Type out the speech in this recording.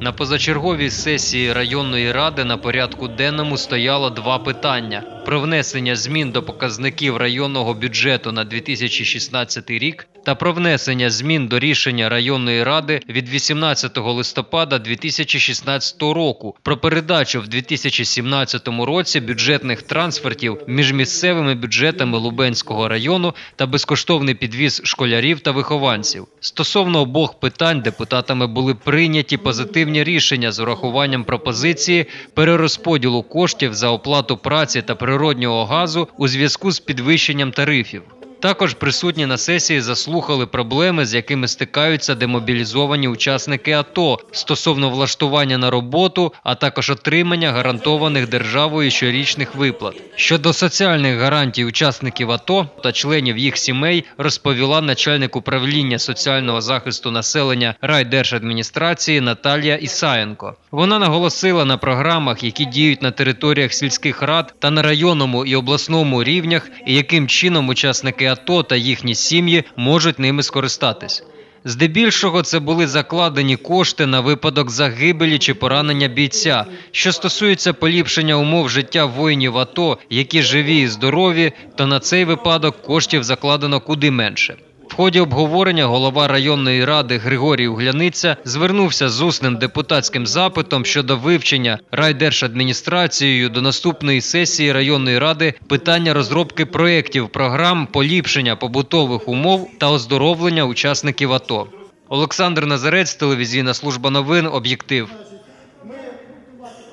На позачерговій сесії районної ради на порядку денному стояло два питання: про внесення змін до показників районного бюджету на 2016 рік та про внесення змін до рішення районної ради від 18 листопада 2016 року про передачу в 2017 році бюджетних трансфертів між місцевими бюджетами Лубенського району та безкоштовний підвіз школярів та вихованців. Стосовно обох питань депутатами були прийняті позитивні рішення з урахуванням пропозиції перерозподілу коштів за оплату праці та природнього газу у зв'язку з підвищенням тарифів. Також присутні на сесії заслухали проблеми, з якими стикаються демобілізовані учасники АТО стосовно влаштування на роботу, а також отримання гарантованих державою щорічних виплат. Щодо соціальних гарантій учасників АТО та членів їх сімей, розповіла начальник управління соціального захисту населення райдержадміністрації Наталія Ісаєнко. Вона наголосила на програмах, які діють на територіях сільських рад та на районному і обласному рівнях, і яким чином учасники АТО та їхні сім'ї можуть ними скористатись. Здебільшого це були закладені кошти на випадок загибелі чи поранення бійця. Що стосується поліпшення умов життя воїнів АТО, які живі і здорові, то на цей випадок коштів закладено куди менше. В ході обговорення голова районної ради Григорій Угляниця звернувся з усним депутатським запитом щодо вивчення райдержадміністрацією до наступної сесії районної ради питання розробки проєктів програм поліпшення побутових умов та оздоровлення учасників АТО. Олександр Назарець, телевізійна служба новин, об'єктив.